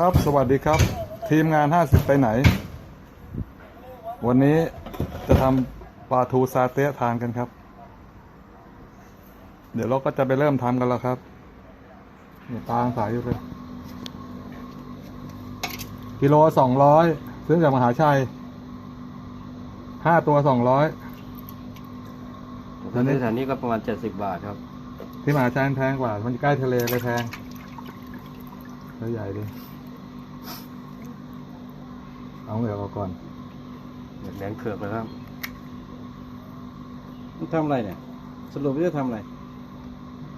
ครับสวัสดีครับ ทีมงาน 50 ไปไหน วันนี้จะทำปลาทูซาเตะทานกันครับ เดี๋ยวเราก็จะไปเริ่มทำกันแล้วครับนี่ตางสายอยู่เลยกิโลสองร้อยซื้อจากมหาชัยห้าตัวสองร้อยถ้าซื้อแถวนี้ก็ประมาณเจ็ดสิบบาทครับ ที่มหาชัยมันแพงกว่า มันใกล้ทะเลเลยแพงตัวใหญ่ดิ เอาเหลือกออกก่อนเด็กแดงเผือกเลยครับมันทำอะไรเนี่ย สรุปว่าจะทำอะไร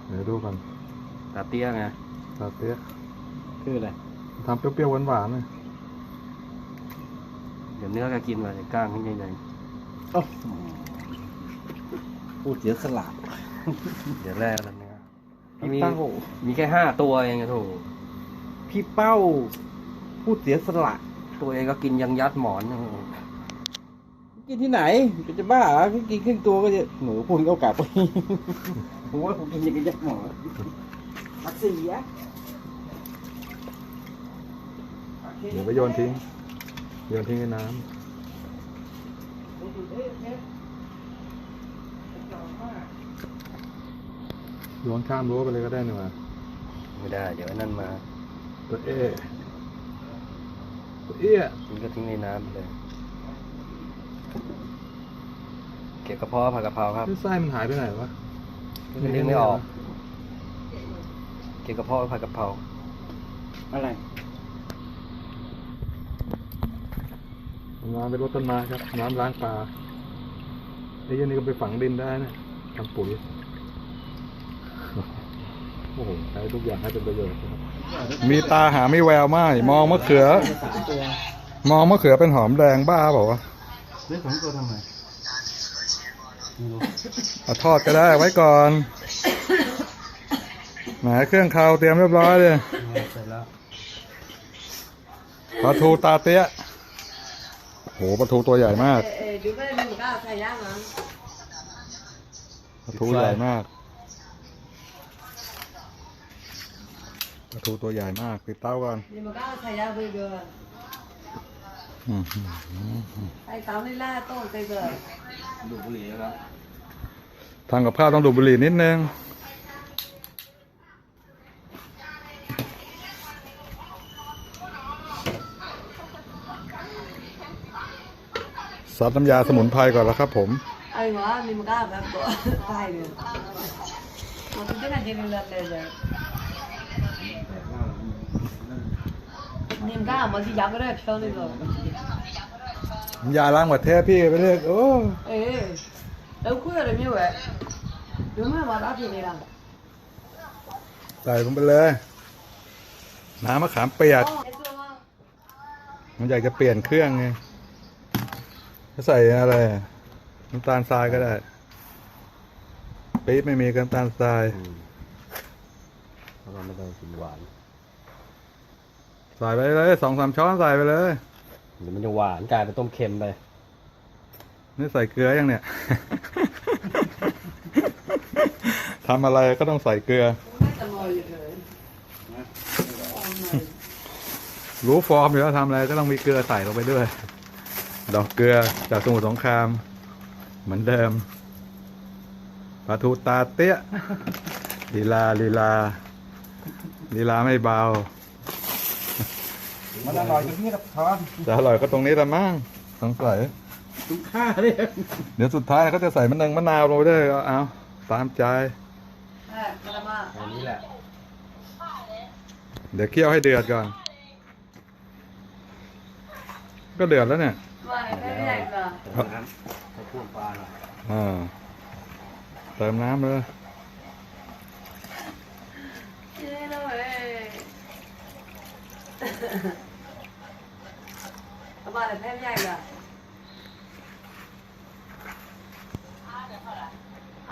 เดี๋ยวดูก่อนตาเตี้ยไงซาเต๊ะคืออะไรทำเปรี้ยวๆหวานๆเลยเดี๋ยวเนื้อก็กินมาแต่ก้างข้างในโอ้พูดเสียสละๆเดี๋ยวแรกแล้วเนื้อพี่มีเป้ามีแค่ห้าตัวเองอะโถพี่เป้า พูดเสียสละ ตัวเองก็กินยังยัดหมอนอยู่กินที่ไหนเป็นจะบ้าเหรอพี่กินครึ่งตัวก็จะหนูพูดเอากลับไปผมว่าผมกินอย่างกับยักษ์หมอปักเสียเดี๋ยวไปโยนทิ้ง โยนทิ้งในน้ำโยนข้ามรั้วไปเลยก็ได้นี่หว่าไม่ได้ เดี๋ยวไอ้นั่นมา ตัวเอตัว เอี้ยมันก็ทิ้งในน้ำไปเลย เก็บกระเพาะผัดกะเพราครับ ไส้มันหายไปไหนวะมันดึงไม่ออก เก็บกระเพาะผัดกะเพราอะไรน้ำไปรดต้นไม้ครับ น้ำล้างปลาไอ้เหี้ยันนี่ก็ไปฝังดินได้นะทำปุ๋ย โอ้โหใช้ทุกอย่างให้เป็นประโยชน์นะครับ มีตาหาไม่แววไม่มองมะเขือ สามตัวมองมะเขือเป็นหอมแดงบ้าเปล่าวะเรื่องของตัวทำไมเอาทอดก็ได้ไว้ก่อนแหมเครื่องคาวเตรียมเรียบร้อยเลยเสร็จแล้วปลาทูตาเตี้ยโหปลาทูตัวใหญ่มาก เออดูไม่ได้หนูก็ใส่ย่างนะปลาทูใหญ่มาก ปลาทูตัวใหญ่มากปิดเต้าก่อนนี่มันก็ใส่ย่างไปเดืออืมใส่เตาในล่าต้มใส่เดือดูดบุหรี่นะครับทำกับข้าวต้องดูดบุหรี่นิดนึงซัดน้ำยาสมุนไพรก่อนแล้วครับผม ไอ้หวานี่มันก็แบบตัวใส่เลยมันจะน่าจะเลือดเลยเลย นี่มันก็มันที่ยักษ์ก็ได้เชียวเลยเลยน้ำยาล้างประเทศพี่ไปเรียกโอ้เออแล้วคุยอะไรไม่ไหวดูไม่มาได้ที่นี่ละใส่ลงไปเลย น้ำมะขามเปียกมันอยากจะเปลี่ยนเครื่องไงจะใส่อะไรน้ำตาลทรายก็ได้ปี๊บไม่มีก็น้ำตาลทรายเราะว่าไม่ต้องกินหวาน ใส่ไปเลยสองสามช้อนใส่ไปเลยเดี๋ยวมันจะหวานกลายเป็นต้มเค็มไป นี่ใส่เกลือยังเนี่ย ทำอะไรก็ต้องใส่เกลือไม่จะงอยเลยรู้ฟอร์มอยู่แล้วทำอะไรก็ต้องมีเกลือใส่ลงไปด้วย ดอกเกลือจากสมุทรสงคราม เหมือนเดิมปลาทูตาเตี้ยลีลาลีลาลีลาไม่เบา มันอร่อยตรงนี้กับทอนจะอร่อยก็ตรงนี้ละมั้งสงสัยทุกค่าเนี่ยเดี๋ยวสุดท้ายเขาจะใส่มะนงมะนาวลงไปด้วยก็เอาตามใจเออกระมาอันนี้แหละ เดี๋ยวเคี่ยวให้เดือดก่อน ก็เดือดแล้วเนี่ยว่าไม่ได้เลยเติมน้ำข้าวคั่วปลาหน่อยอ่าเติมน้ำเลยเย้เลย เอามาแต่แพงใหญ่ละ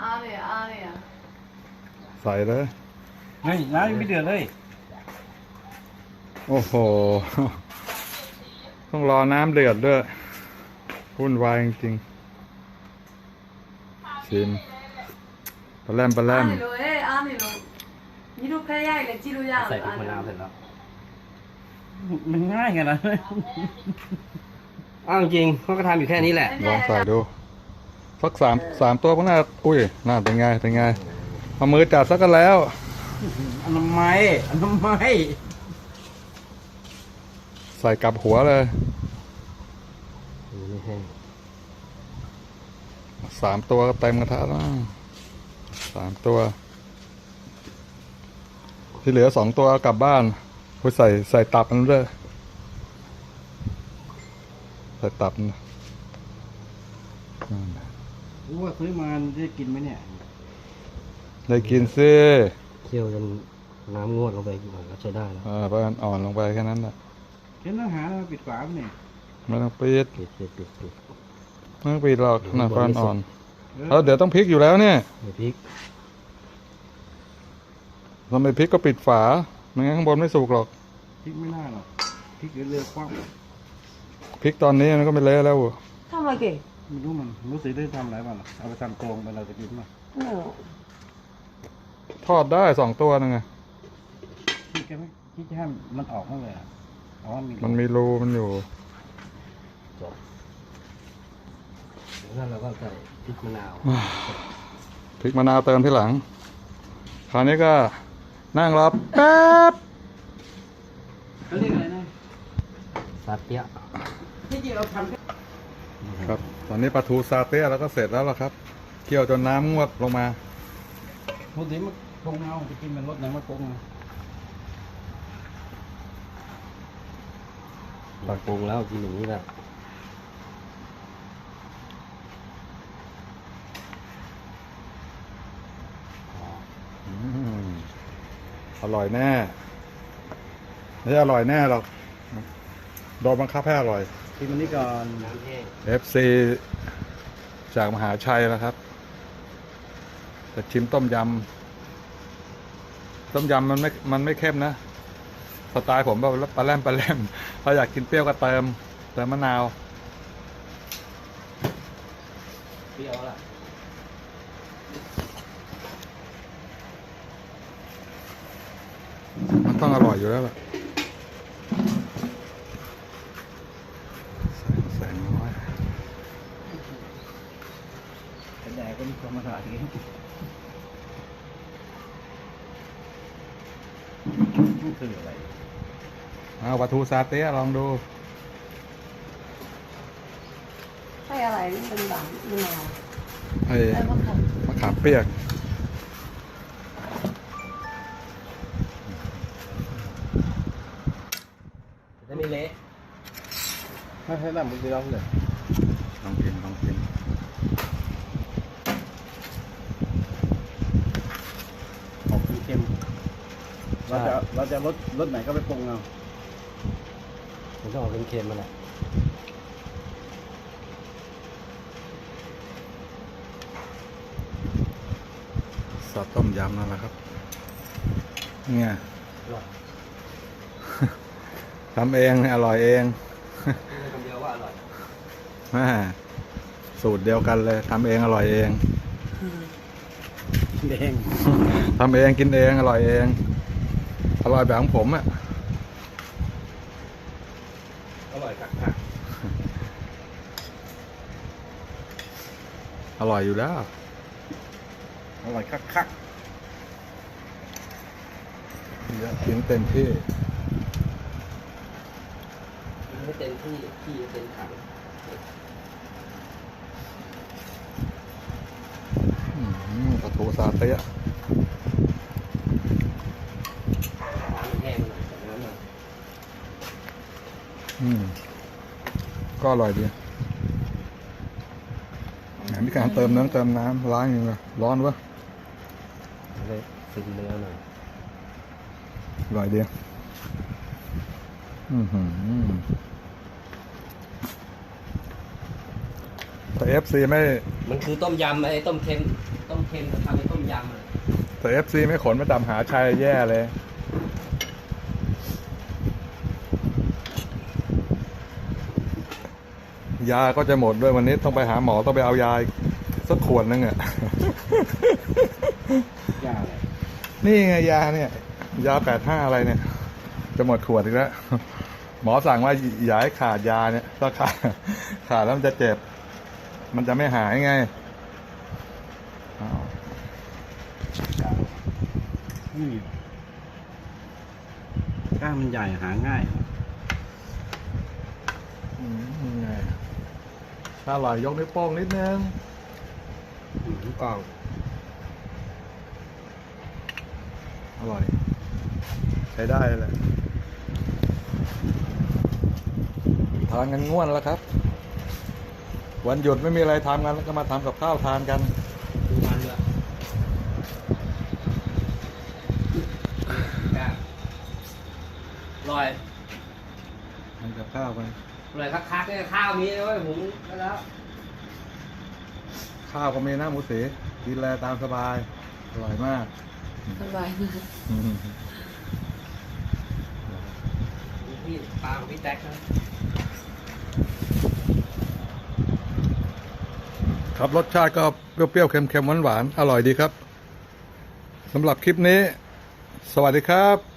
อาเนี่ยอาเนี่ยใส่เลย เฮ้ยน้ำยังไม่เดือดเลย โอ้โห ต้องรอน้ำเดือดด้วยวุ่นวายจริงๆชิมปลาแรมปลาแรอาม เนี่ยเลยอาเนี่ยเลยนี่ดูแค่ใหญ่เลยจีดูยาวใส่พริกมะนาวเสร็จแล้ว มันง่ายขนาดนั้นอ้าวจริงๆเขาก็ทำอยู่แค่นี้แหละ ลองใส่ดูสักสามสามตัวก็น่าอุ้ยน่าเป็นไงเป็นไงเอามือจับสักกันแล้วอันทำไมอันทำไมใส่กลับหัวเลยไม่แห้งสามตัวก็เต็มกระทะแล้วสามตัว ที่เหลือสองตัวเอากลับบ้าน คุยใส่ใส่ตับมันด้วยใส่ตับมันอืมรู้ว่าซื้อมาจะกินไหมเนี่ย ได้กินซิเคี่ยวจนน้ำงวดลงไปหน่อยก็ใช้ได้แล้วอ่าเพราะมันอ่อนลงไปแค่นั้นแหละเห็นต้องหาแล้วมาปิดฝาปะเนี่ยไม่ต้องปิดปิดปิดปิดปิดไม่ต้องปิดหรอกนะเพราะมันอ่อนเออแล้วเดี๋ยวต้องพลิกอยู่แล้วเนี่ยไม่พริกทำไมพลิกก็ปิดฝา ไม่งั้นข้างบนไม่สุกหรอกพริกไม่น่าหรอกพริกเรือคว่พลิกตอนนี้มันก็ไม่เละแล้วทำอะไรเก๋ำไม่รู้มันรู้สึกได้ทำอะไรบ้างเอาไปทำโกงไปเราจะกินมั้ยไม่รู้ทอดได้สองตัวนึงไงคิดแค่ไหมคิดจะให้มันออกมั้งเลยอะอ๋อมีมันมีรูมันอยู่จบแล้วเราก็ใส่พริกมะนาวพริกมะนาวเติมที่หลัง คราวนี้ก็ นั่งรอแป๊บเขาเรียกอะไรนะซาเตี้ยที่จริงเราทำแค่ครับ ตอนนี้ปลาทูซาเต้แล้วก็เสร็จแล้วล่ะครับ เคี่ยวจนน้ำงวดลงมาปกติมันปรุงเอาจะกินมันรสไหนมาปรุงเอาปรับปรุงแล้วกินอย่างนี้แหละ อืม อร่อยแน่ไม่ใช่อร่อยแน่หรอกโดนบังคับให้อร่อย กินมันนี่ก่อนน้ำแห้ง FC จากมหาชัยแล้วครับจะชิมต้มยำต้มยำมันไม่มันไม่เข้มนะสไตล์ผมแบบปลาแรมปลาแรมถ้าอยากกินเปรี้ยวก็เติมเติมมะนาว เปรี้ยวละ มันต้องอร่อยอยู่แล้วล่ะใส่ใส่น้อยแต่แดกก็มีความมาถ่ายอย่างนี้นี่คืออะไรเอาปลาทูซาเต้ลองดูใช่อะไรนี่เป็นด่างมะนาวไอ้แล้วก็ผมมะขามเปียก ใช่น้ำมันจะร้องเลยลองกินลองกินออกเค็มๆเราจะเราจะรสรสไหนก็ไปปรุงเอามันต้องออกเค็มๆมาแหละซอสต้มยำนั่นแหละครับ เนี่ยอร่อยทำเอง อร่อยเอง สูตรเดียวกันเลยทำเองอร่อยเองแดงทำเองกินเองอร่อยเอง อร่อยแบบของผมอะอร่อยกักอร่อยอยู่แล้ว อร่อยคักกินเต็มที่ๆกินให้เต็มที่ที่เต็มถังอืม ปลาทูซาเต้ะน้ำมันแห้งมาหน่อยจากนั้นมาอืม ก็อร่อยดีไหนมีการเติมน้ำเติมน้ำล้างยังไงร้อนวะเลยซึมเนื้อหน่อยอร่อยดีอือหือ แต่เอฟซีไม่มันคือต้มยำไอ้ต้มเค็มต้มเค็มจะทำเป็นต้มยำเลยแต่เอฟซีไม่ขนมาดำหาชัยแย่เลย ยาก็จะหมดด้วยวันนี้ต้องไปหาหมอต้องไปเอายาอีกสักขวดนึงอะๆย่าเลยนี่ไงยาเนี่ย ยาแปดห้าอะไรเนี่ย จะหมดขวดอีกแล้ว หมอสั่งว่าอย่าให้ขาดยาเนี่ยถ้าขาดขาดแล้วมันจะเจ็บ มันจะไม่หายไงอ้าวนี่กล้ามมันใหญ่หาง่ายอืมไงถ้าอร่อยยกนิ้วโป้งนิดนึงอืมกล่องอร่อย ใช้ได้เลยทานกันง่วนแล้วครับ วันหยุดไม่มีอะไรทำกันแล้วก็มาทำกับข้าวทานกันดูมันเลยกล้าอร่อยทำกับข้าวไปอร่อยคักๆเนี่ยข้าวมีนะเว้ยผมได้แล้วข้าวก็มีหน้าหมูสีกินแลตามสบาย อร่อยมากสบายมากอืมพี่ปลาของพี่แจ็คนะ ครับรสชาติก็เปรี้ยวๆเค็มๆหวานๆอร่อยดีครับสำหรับคลิปนี้ สวัสดีครับ